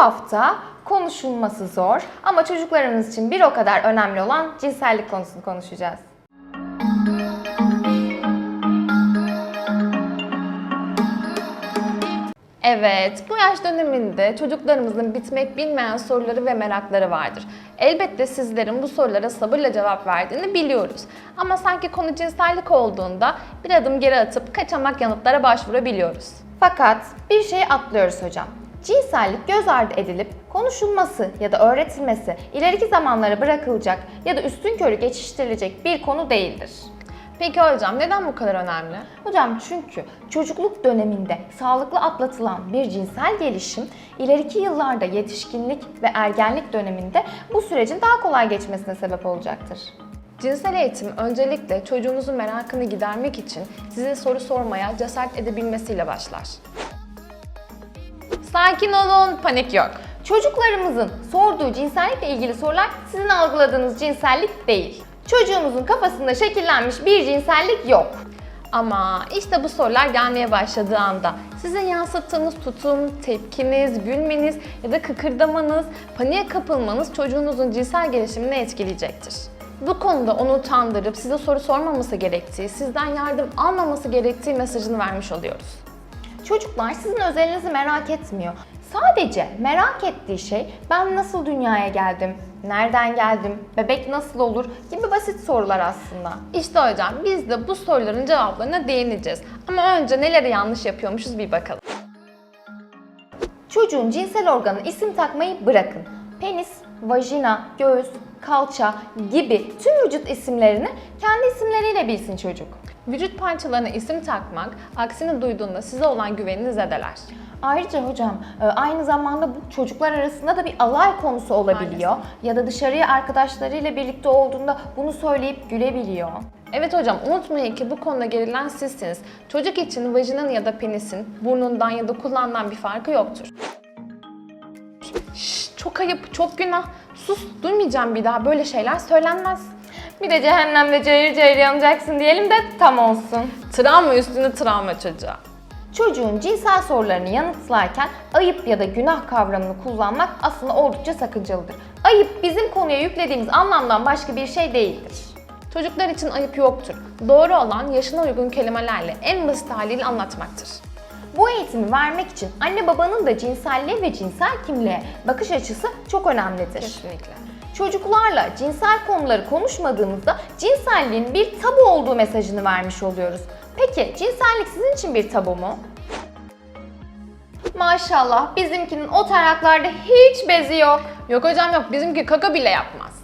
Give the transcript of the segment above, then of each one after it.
hafta konuşulması zor ama çocuklarımız için bir o kadar önemli olan cinsellik konusunu konuşacağız. Evet, bu yaş döneminde çocuklarımızın bitmek bilmeyen soruları ve merakları vardır. Elbette sizlerin bu sorulara sabırla cevap verdiğini biliyoruz. Ama sanki konu cinsellik olduğunda bir adım geri atıp kaçamak yanıtlara başvurabiliyoruz. Fakat bir şeyi atlıyoruz hocam. Cinsellik göz ardı edilip konuşulması ya da öğretilmesi ileriki zamanlara bırakılacak ya da üstün körü geçiştirilecek bir konu değildir. Peki hocam neden bu kadar önemli? Hocam çünkü çocukluk döneminde sağlıklı atlatılan bir cinsel gelişim ileriki yıllarda yetişkinlik ve ergenlik döneminde bu sürecin daha kolay geçmesine sebep olacaktır. Cinsel eğitim öncelikle çocuğunuzun merakını gidermek için size soru sormaya cesaret edebilmesiyle başlar. Sakin olun, panik yok. Çocuklarımızın sorduğu cinsellikle ilgili sorular sizin algıladığınız cinsellik değil. Çocuğunuzun kafasında şekillenmiş bir cinsellik yok. Ama işte bu sorular gelmeye başladığı anda sizin yansıttığınız tutum, tepkiniz, gülmeniz ya da kıkırdamanız, paniğe kapılmanız çocuğunuzun cinsel gelişimini etkileyecektir. Bu konuda onu utandırıp size soru sormaması gerektiği, sizden yardım almaması gerektiği mesajını vermiş oluyoruz. Çocuklar sizin özelinizi merak etmiyor. Sadece merak ettiği şey ben nasıl dünyaya geldim, nereden geldim, bebek nasıl olur gibi basit sorular aslında. İşte hocam biz de bu soruların cevaplarına değineceğiz. Ama önce neleri yanlış yapıyormuşuz bir bakalım. Çocuğun cinsel organı isim takmayı bırakın. Penis, vajina, göğüs, kalça gibi tüm vücut isimlerini kendi isimleriyle bilsin çocuk. Vücut parçalarına isim takmak, aksini duyduğunda size olan güvenini zedeler. Ayrıca hocam e, aynı zamanda bu çocuklar arasında da bir alay konusu olabiliyor. Ya da dışarıya arkadaşlarıyla birlikte olduğunda bunu söyleyip gülebiliyor. Evet hocam unutmayın ki bu konuda gerilen sizsiniz. Çocuk için vajinanın ya da penisin burnundan ya da kulağından bir farkı yoktur. Şşş, çok ayıp, çok günah. Sus, duymayacağım bir daha. Böyle şeyler söylenmez. Bir de cehennemde cayır cayır yanacaksın diyelim de tam olsun. Travma üstüne travma çocuğa. Çocuğun cinsel sorularını yanıtlarken ayıp ya da günah kavramını kullanmak aslında oldukça sakıncalıdır. Ayıp bizim konuya yüklediğimiz anlamdan başka bir şey değildir. Çocuklar için ayıp yoktur. Doğru olan yaşına uygun kelimelerle en basit haliyle anlatmaktır. Bu eğitimi vermek için anne babanın da cinselliğe ve cinsel kimliğe bakış açısı çok önemlidir. Kesinlikle. Çocuklarla cinsel konuları konuşmadığımızda cinselliğin bir tabu olduğu mesajını vermiş oluyoruz. Peki cinsellik sizin için bir tabu mu? Maşallah bizimkinin o taraklarda hiç bezi yok. Yok hocam yok bizimki kaka bile yapmaz.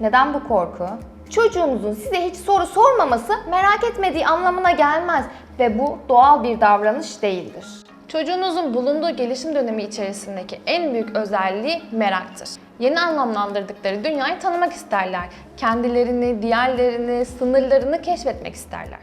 Neden bu korku? Çocuğunuzun size hiç soru sormaması merak etmediği anlamına gelmez ve bu doğal bir davranış değildir. Çocuğunuzun bulunduğu gelişim dönemi içerisindeki en büyük özelliği meraktır. Yeni anlamlandırdıkları dünyayı tanımak isterler. Kendilerini, diğerlerini, sınırlarını keşfetmek isterler.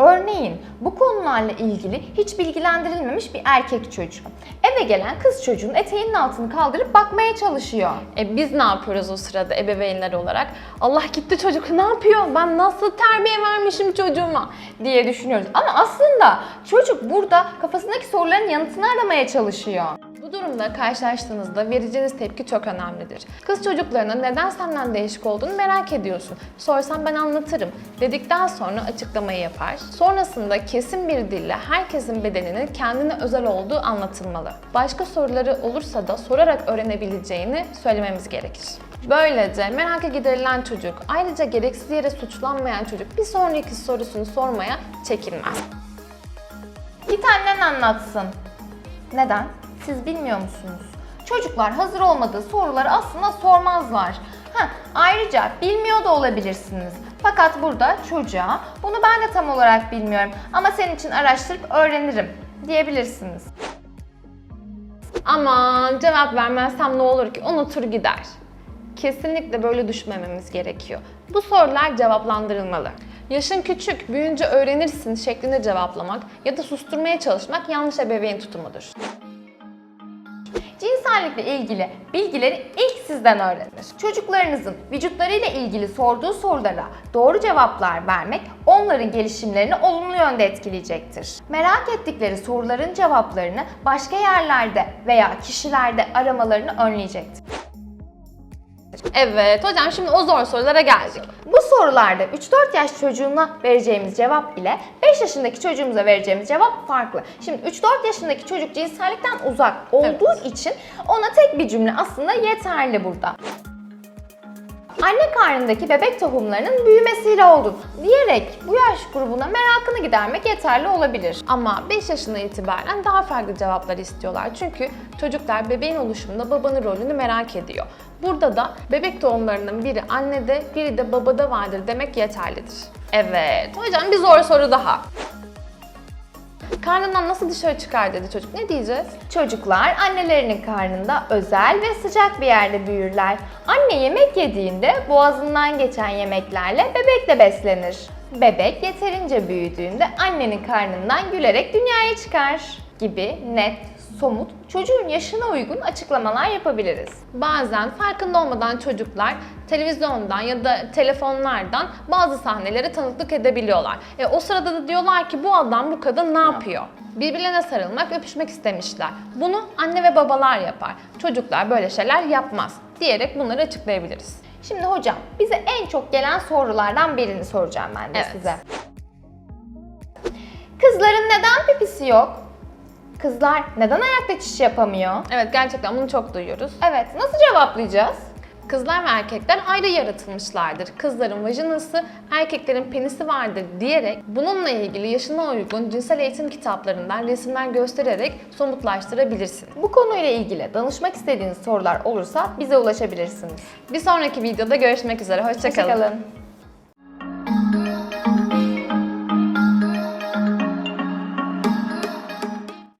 Örneğin bu konularla ilgili hiç bilgilendirilmemiş bir erkek çocuğu. Eve gelen kız çocuğun eteğinin altını kaldırıp bakmaya çalışıyor. E biz ne yapıyoruz o sırada ebeveynler olarak? Allah gitti çocuk ne yapıyor? Ben nasıl terbiye vermişim çocuğuma? diye düşünüyoruz. Ama aslında çocuk burada kafasındaki soruların yanıtını aramaya çalışıyor. Durumda karşılaştığınızda vereceğiniz tepki çok önemlidir. Kız çocuklarının neden senden değişik olduğunu merak ediyorsun. Sorsam ben anlatırım dedikten sonra açıklamayı yapar. Sonrasında kesin bir dille herkesin bedeninin kendine özel olduğu anlatılmalı. Başka soruları olursa da sorarak öğrenebileceğini söylememiz gerekir. Böylece merakı giderilen çocuk, ayrıca gereksiz yere suçlanmayan çocuk bir sonraki sorusunu sormaya çekinmez. Git annen anlatsın. Neden? Siz bilmiyor musunuz? Çocuklar hazır olmadığı soruları aslında sormazlar. Ha, ayrıca bilmiyor da olabilirsiniz. Fakat burada çocuğa bunu ben de tam olarak bilmiyorum ama senin için araştırıp öğrenirim diyebilirsiniz. Aman cevap vermezsem ne olur ki unutur gider. Kesinlikle böyle düşünmememiz gerekiyor. Bu sorular cevaplandırılmalı. Yaşın küçük, büyüyünce öğrenirsin şeklinde cevaplamak ya da susturmaya çalışmak yanlış ebeveyn tutumudur. Cinsellikle ilgili bilgileri ilk sizden öğrenir. Çocuklarınızın vücutlarıyla ilgili sorduğu sorulara doğru cevaplar vermek onların gelişimlerini olumlu yönde etkileyecektir. Merak ettikleri soruların cevaplarını başka yerlerde veya kişilerde aramalarını önleyecektir. Evet hocam şimdi o zor sorulara geldik. Bu sorularda 3-4 yaş çocuğuna vereceğimiz cevap ile 5 yaşındaki çocuğumuza vereceğimiz cevap farklı. Şimdi 3-4 yaşındaki çocuk cinsellikten uzak olduğu için ona tek bir cümle aslında yeterli burada. Anne karnındaki bebek tohumlarının büyümesiyle oldun diyerek bu yaş grubuna merakını gidermek yeterli olabilir. Ama 5 yaşına itibaren daha farklı cevaplar istiyorlar. Çünkü çocuklar bebeğin oluşumunda babanın rolünü merak ediyor. Burada da bebek doğumlarının biri annede, biri de babada vardır demek yeterlidir. Evet, hocam bir zor soru daha. Karnından nasıl dışarı çıkar dedi çocuk. Ne diyeceğiz? Çocuklar annelerinin karnında özel ve sıcak bir yerde büyürler. Anne yemek yediğinde boğazından geçen yemeklerle bebek de beslenir. Bebek yeterince büyüdüğünde annenin karnından gülerek dünyaya çıkar gibi net, somut, çocuğun yaşına uygun açıklamalar yapabiliriz. Bazen farkında olmadan çocuklar televizyondan ya da telefonlardan bazı sahneleri tanıklık edebiliyorlar. E, o sırada da diyorlar ki bu adam bu kadın ne yapıyor? Birbirlerine sarılmak, öpüşmek istemişler. Bunu anne ve babalar yapar. Çocuklar böyle şeyler yapmaz diyerek bunları açıklayabiliriz. Şimdi hocam bize en çok gelen sorulardan birini soracağım ben de Evet. size. Kızların neden pipisi yok? Kızlar neden ayakta çiş yapamıyor? Evet gerçekten bunu çok duyuyoruz. Evet, nasıl cevaplayacağız? Kızlar ve erkekler ayrı yaratılmışlardır. Kızların vajinası, erkeklerin penisi vardır diyerek bununla ilgili yaşına uygun cinsel eğitim kitaplarından resimler göstererek somutlaştırabilirsin. Bu konuyla ilgili danışmak istediğiniz sorular olursa bize ulaşabilirsiniz. Bir sonraki videoda görüşmek üzere. Hoşçakalın. Hoşçakalın.